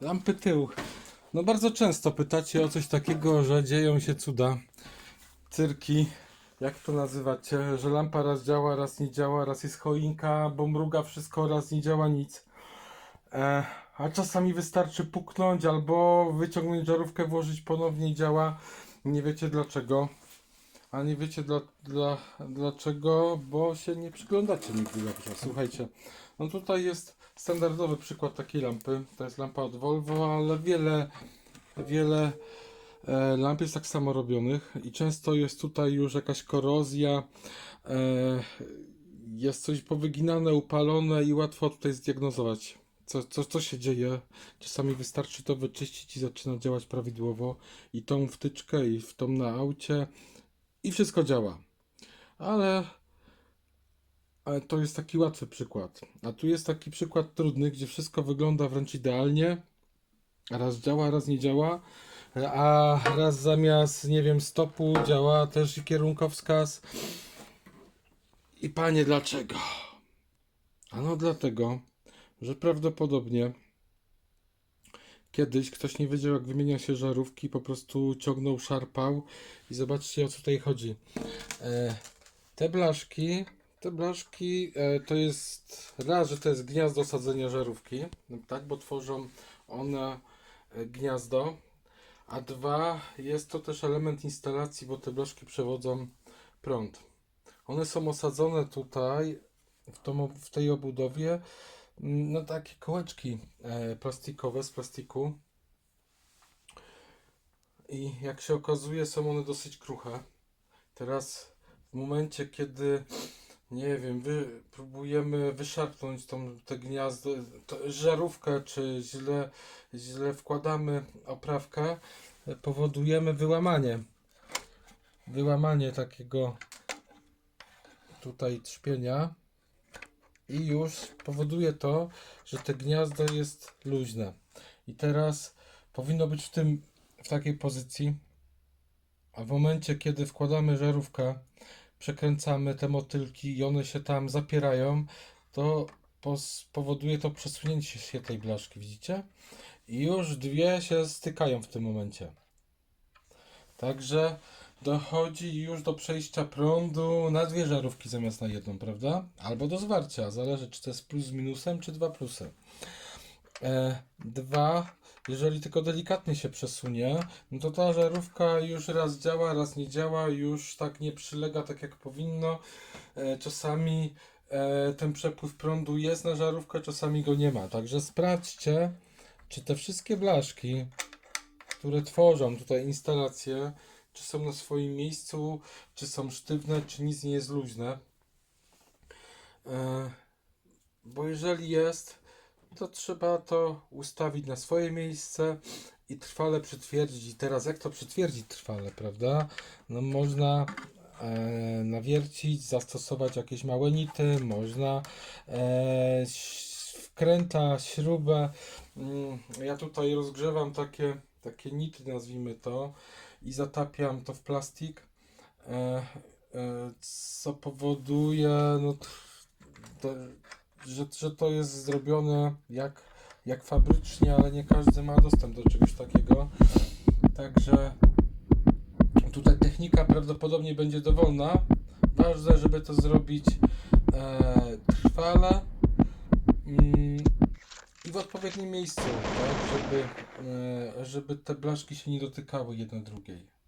Lampy tył. No bardzo często pytacie o coś takiego, że dzieją się cuda. Cyrki, jak to nazywacie, że lampa raz działa, raz nie działa, raz jest choinka, bo mruga wszystko, raz nie działa nic. E, a czasami wystarczy puknąć albo wyciągnąć żarówkę, włożyć ponownie działa. Nie wiecie dlaczego. A nie wiecie dla, dla, dlaczego, bo się nie przyglądacie nigdy dobrze. Słuchajcie, no tutaj jest standardowy przykład takiej lampy. To jest lampa od Volvo, ale wiele, wiele e, lamp jest tak samo robionych i często jest tutaj już jakaś korozja, e, jest coś powyginane, upalone i łatwo tutaj zdiagnozować. Co, co, co się dzieje? Czasami wystarczy to wyczyścić i zaczyna działać prawidłowo. I tą wtyczkę, i w tą na aucie, i wszystko działa. Ale, ale to jest taki łatwy przykład. A tu jest taki przykład trudny, gdzie wszystko wygląda wręcz idealnie. Raz działa, raz nie działa. A raz zamiast, nie wiem, stopu działa też i kierunkowskaz. I panie, dlaczego? Ano dlatego, że prawdopodobnie kiedyś ktoś nie wiedział, jak wymienia się żarówki, po prostu ciągnął, szarpał i zobaczcie, o co tutaj chodzi. E, te blaszki, te blaszki e, to jest raz, że to jest gniazdo sadzenia żarówki, no tak, bo tworzą one e, gniazdo, a dwa, jest to też element instalacji, bo te blaszki przewodzą prąd. One są osadzone tutaj, w, tą, w tej obudowie, no takie kołeczki e, plastikowe z plastiku. I jak się okazuje, są one dosyć kruche. Teraz, w momencie, kiedy nie wiem, wy, próbujemy wyszarpnąć tą, te gniazdo, to, żarówkę, czy źle, źle wkładamy oprawkę, e, powodujemy wyłamanie. Wyłamanie takiego tutaj trzpienia i już powoduje to, że te gniazdo jest luźne. I teraz powinno być w tym, w takiej pozycji, a w momencie, kiedy wkładamy żarówkę, przekręcamy te motylki i one się tam zapierają, to powoduje to przesunięcie się tej blaszki, widzicie? I już dwie się stykają w tym momencie. Także dochodzi już do przejścia prądu na dwie żarówki zamiast na jedną, prawda? Albo do zwarcia, zależy czy to jest plus z minusem, czy dwa plusy. E, dwa, jeżeli tylko delikatnie się przesunie, no to ta żarówka już raz działa, raz nie działa, już tak nie przylega tak jak powinno. E, czasami e, ten przepływ prądu jest na żarówkę, czasami go nie ma. Także sprawdźcie, czy te wszystkie blaszki, które tworzą tutaj instalację, czy są na swoim miejscu, czy są sztywne, czy nic nie jest luźne. E, bo jeżeli jest, to trzeba to ustawić na swoje miejsce i trwale przytwierdzić. I teraz jak to przytwierdzić trwale, prawda? No można e, nawiercić, zastosować jakieś małe nity, można e, wkręta, śrubę. Mm, Ja tutaj rozgrzewam takie, takie nity, nazwijmy to, i zatapiam to w plastik, e, e, co powoduje, no, to, że, że to jest zrobione jak, jak fabrycznie, ale nie każdy ma dostęp do czegoś takiego. Także tutaj technika prawdopodobnie będzie dowolna. Ważne, żeby to zrobić e, trwale odpowiednim miejscu, tak, żeby, e, żeby te blaszki się nie dotykały jedna drugiej.